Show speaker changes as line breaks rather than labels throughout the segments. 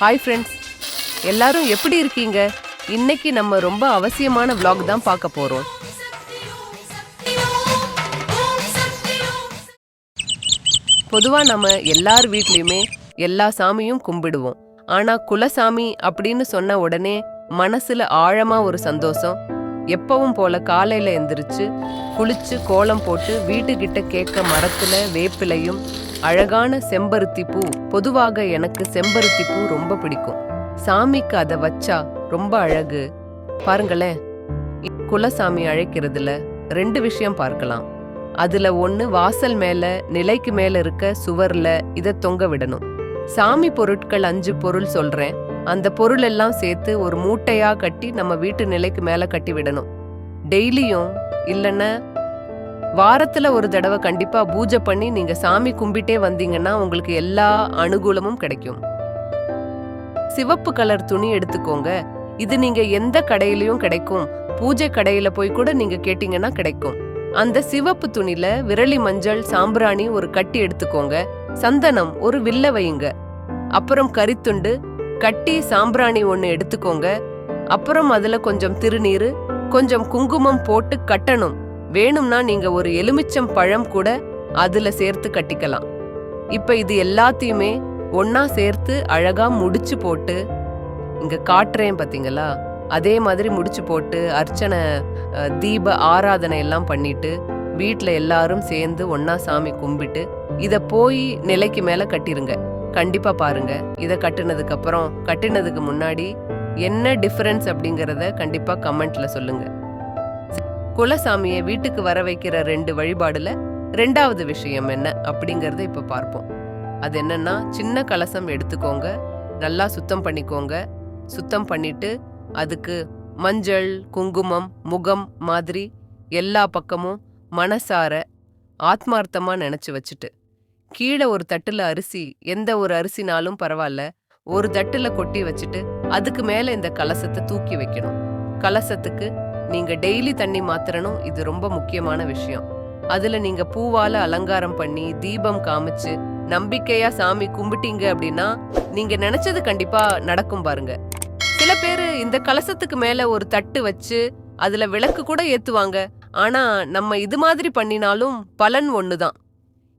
Hi friends எல்லாரும் எப்படி இருக்கீங்க? இன்னைக்கு நம்ம ரொம்ப அவசியமான விலாக் தான் பார்க்க போறோம். பொதுவா நம்ம எல்லார் வீட்லயுமே எல்லா சாமியும் கும்பிடுவோம். ஆனா குலசாமி அப்படின்னு சொன்ன உடனே மனசுல ஆழமா ஒரு சந்தோஷம் எப்பவும் போல காலையில் எந்திரிச்சு குளிச்சு கோலம் போட்டு வீட்டுக்கிட்ட கேட்க மரத்துல வேப்பிலையும் அழகான செம்பருத்தி பூ. பொதுவாக எனக்கு செம்பருத்தி பூ ரொம்ப பிடிக்கும். சாமிக்கு அதை வச்சா ரொம்ப அழகு. பாருங்களேன். குலசாமி அழைக்கிறதுல ரெண்டு விஷயம் பார்க்கலாம். அதுல ஒன்று வாசல் மேல நிலைக்கு மேல இருக்க சுவர்ல இதை தொங்க விடணும். சாமி பொருட்கள் அஞ்சு பொருள் சொல்றேன். அந்த பொருள் எல்லாம் சேர்த்து ஒரு மூட்டையாக கட்டி நம்ம வீட்டு நிலைக்கு மேலே கட்டி விடணும். டெய்லியும் இல்லைன்னா வாரத்தில் ஒரு தடவை கண்டிப்பாக பூஜை பண்ணி நீங்கள் சாமி கும்பிட்டே வந்தீங்கன்னா உங்களுக்கு எல்லா அனுகூலமும் கிடைக்கும். சிவப்பு கலர் துணி எடுத்துக்கோங்க. இது நீங்கள் எந்த கடையிலையும் கிடைக்கும். பூஜை கடையில் போய் கூட நீங்கள் கேட்டிங்கன்னா கிடைக்கும். அந்த சிவப்பு துணியில விரலி மஞ்சள் சாம்பிராணி ஒரு கட்டி எடுத்துக்கோங்க. சந்தனம் ஒரு வில்ல வையுங்க. அப்புறம் கரித்துண்டு கட்டி சாம்பிராணி ஒன்று எடுத்துக்கோங்க. அப்புறம் அதில் கொஞ்சம் திருநீர் கொஞ்சம் குங்குமம் போட்டு கட்டணும். வேணும்னா நீங்க ஒரு எலுமிச்சம் பழம் கூட அதுல சேர்த்து கட்டிக்கலாம். இப்ப இது எல்லாத்தையுமே ஒன்றா சேர்த்து அழகா முடிச்சு போட்டு இங்க காட்டுறேன் பாத்தீங்களா? அதே மாதிரி முடிச்சு போட்டு அர்ச்சனை தீப ஆராதனை எல்லாம் பண்ணிட்டு வீட்டில் எல்லாரும் சேர்ந்து ஒன்றா சாமி கும்பிட்டு இத போய் நிலைக்கு மேல கட்டிருங்க. கண்டிப்பா பாருங்க. இதை கட்டுனதுக்கு அப்புறம் கட்டினதுக்கு முன்னாடி என்ன டிஃபரன்ஸ் அப்படிங்கிறத கண்டிப்பா கமெண்ட்ல சொல்லுங்க. குலசாமியை வீட்டுக்கு வர வைக்கிற ரெண்டு வழிபாடுல ரெண்டாவது விஷயம் என்ன அப்படிங்கறத இப்ப பார்ப்போம். அது என்னன்னா சின்ன கலசம் எடுத்துக்கோங்க. நல்லா சுத்தம் பண்ணிக்கோங்க. சுத்தம் பண்ணிட்டு அதுக்கு மஞ்சள் குங்குமம் முகம் மாதிரி எல்லா பக்கமும் மனசார ஆத்மார்த்தமாக நினச்சி வச்சுட்டு கீழே ஒரு தட்டுல அரிசி எந்த ஒரு அரிசினாலும் பரவாயில்ல ஒரு தட்டுல கொட்டி வச்சுட்டு அதுக்கு மேல இந்த கலசத்தை தூக்கி வைக்கணும். கலசத்துக்கு நீங்க டெய்லி தண்ணி மாத்திரணும் இது ரொம்ப முக்கியமான விஷயம். அதுல நீங்க பூவால அலங்காரம் பண்ணி தீபம் காமிச்சு நம்பிக்கையா சாமி கும்பிட்டீங்க அப்படின்னா நீங்க நினைச்சது கண்டிப்பா நடக்கும் பாருங்க. சில பேரு இந்த கலசத்துக்கு மேல ஒரு தட்டு வச்சு அதுல விளக்கு கூட ஏத்துவாங்க. ஆனா நம்ம இது மாதிரி பண்ணினாலும் பலன் ஒண்ணுதான்.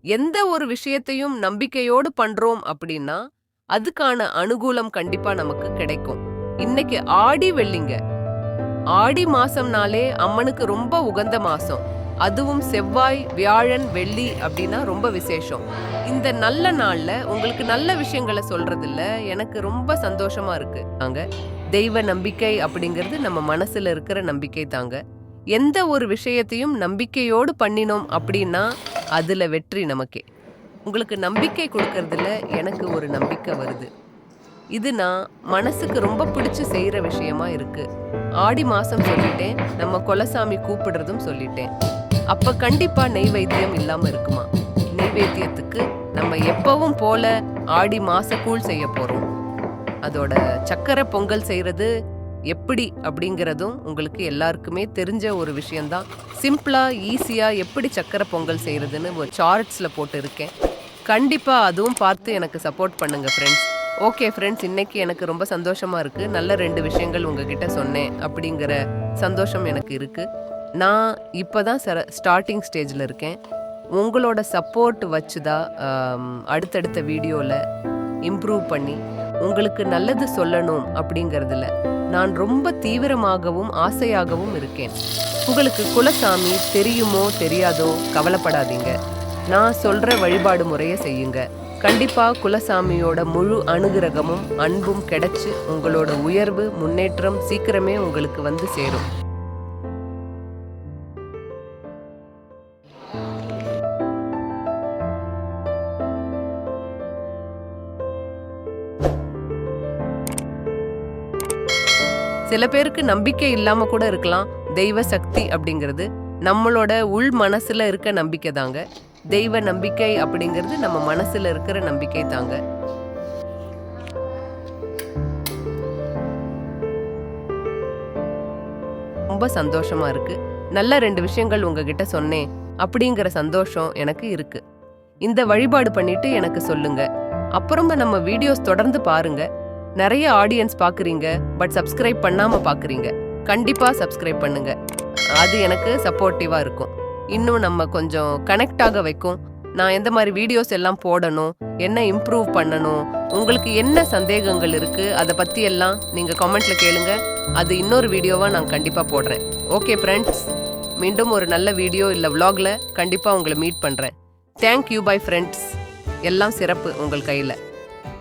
எந்த ஒரு விஷயத்தையும் நம்பிக்கையோடு பண்றோம் அப்படின்னா அதுக்கான அனுகூலம் கண்டிப்பா நமக்கு கிடைக்கும். இன்னைக்கு ஆடி வெள்ளிங்க. ஆடி மாசம்னாலே அம்மனுக்கு ரொம்ப உகந்த மாசம். அதுவும் செவ்வாய் வியாழன் வெள்ளி அப்படின்னா ரொம்ப விசேஷம். இந்த நல்ல நாள்ல உங்களுக்கு நல்ல விஷயங்களை சொல்றதுல எனக்கு ரொம்ப சந்தோஷமா இருக்கு. தாங்க. தெய்வ நம்பிக்கை அப்படிங்கிறது நம்ம மனசுல இருக்கிற நம்பிக்கை தாங்க. எந்த ஒரு விஷயத்தையும் நம்பிக்கையோடு பண்ணினோம் அப்படின்னா அதில் வெற்றி நமக்கே. உங்களுக்கு நம்பிக்கை கொடுக்கறதுல எனக்கு ஒரு நம்பிக்கை வருது. இது நான் மனசுக்கு ரொம்ப பிடிச்சு செய்கிற விஷயமா இருக்குது ஆடி மாதம் சொல்லிட்டேன் நம்ம கொலசாமி கூப்பிடுறதும் சொல்லிட்டேன். அப்போ கண்டிப்பாக நெய்வேத்தியம் இல்லாமல் இருக்குமா? நெய்வேத்தியத்துக்கு நம்ம எப்பவும் போல ஆடி மாச கூழ் செய்ய போகிறோம் அதோட சக்கரை பொங்கல் செய்கிறது எப்படி அப்படிங்கிறதும் உங்களுக்கு எல்லாருக்குமே தெரிஞ்ச ஒரு விஷயந்தான் சிம்பிளாக ஈஸியாக எப்படி சக்கரை பொங்கல் செய்கிறதுன்னு ஒரு சார்ட்ஸில் போட்டு இருக்கேன் கண்டிப்பாக அதுவும் பார்த்து எனக்கு சப்போர்ட் பண்ணுங்கள் ஃப்ரெண்ட்ஸ் ஓகே ஃப்ரெண்ட்ஸ் இன்றைக்கி எனக்கு ரொம்ப சந்தோஷமாக இருக்குது நல்ல ரெண்டு விஷயங்கள் உங்ககிட்ட சொன்னேன் அப்படிங்கிற சந்தோஷம் எனக்கு இருக்குது நான் இப்போதான் சர ஸ்டார்டிங் ஸ்டேஜில் இருக்கேன். உங்களோட சப்போர்ட் வச்சு தான் அடுத்தடுத்த வீடியோவில் இம்ப்ரூவ் பண்ணி உங்களுக்கு நல்லது சொல்லணும் அப்படிங்கறதுல நான் ரொம்ப தீவிரமாகவும் ஆசையாகவும் இருக்கேன். உங்களுக்கு குலசாமி தெரியுமோ தெரியாதோ கவலைப்படாதீங்க. நான் சொல்ற வழிபாடு முறையை செய்யுங்க. கண்டிப்பா குலசாமியோட முழு அனுகிரகமும் அன்பும் கிடைச்சு உங்களோட உயர்வு முன்னேற்றம் சீக்கிரமே உங்களுக்கு வந்து சேரும். சில பேருக்கு நம்பிக்கை இல்லாம கூட இருக்கலாம். தெய்வ சக்தி அப்படிங்கிறது நம்மளோட உள் மனசுல இருக்க நம்பிக்கை தாங்க. தெய்வ நம்பிக்கை அப்படிங்கிறது நம்ம மனசுல இருக்கிற நம்பிக்கை தாங்க. ரொம்ப சந்தோஷமா இருக்கு. நல்ல ரெண்டு விஷயங்கள் உங்ககிட்ட சொன்னேன். அப்படிங்கிற சந்தோஷம் எனக்கு இருக்கு. இந்த வழிபாடு பண்ணிட்டு எனக்கு சொல்லுங்க. அப்புறமா நம்ம வீடியோஸ் தொடர்ந்து பாருங்க. நிறைய ஆடியன்ஸ் பார்க்குறீங்க பட் சப்ஸ்கிரைப் பண்ணாமல் பார்க்குறீங்க. கண்டிப்பாக சப்ஸ்கிரைப் பண்ணுங்க. அது எனக்கு சப்போர்ட்டிவாக இருக்கும். இன்னும் நம்ம கொஞ்சம் கனெக்ட் ஆக வைக்கும். நான் எந்த மாதிரி வீடியோஸ் எல்லாம் போடணும் என்ன இம்ப்ரூவ் பண்ணணும் உங்களுக்கு என்ன சந்தேகங்கள் இருக்குது அதை பற்றி எல்லாம் நீங்கள் கமெண்ட்ல கேளுங்க. அது இன்னொரு வீடியோவாக நான் கண்டிப்பாக போடுறேன். ஓகே ஃப்ரெண்ட்ஸ் மீண்டும் ஒரு நல்ல வீடியோ இல்லை விலாகில் கண்டிப்பாக உங்களை மீட் பண்ணுறேன் தேங்க் யூ பை ஃப்ரெண்ட்ஸ் எல்லாம் சிறப்பு உங்கள் கையில்.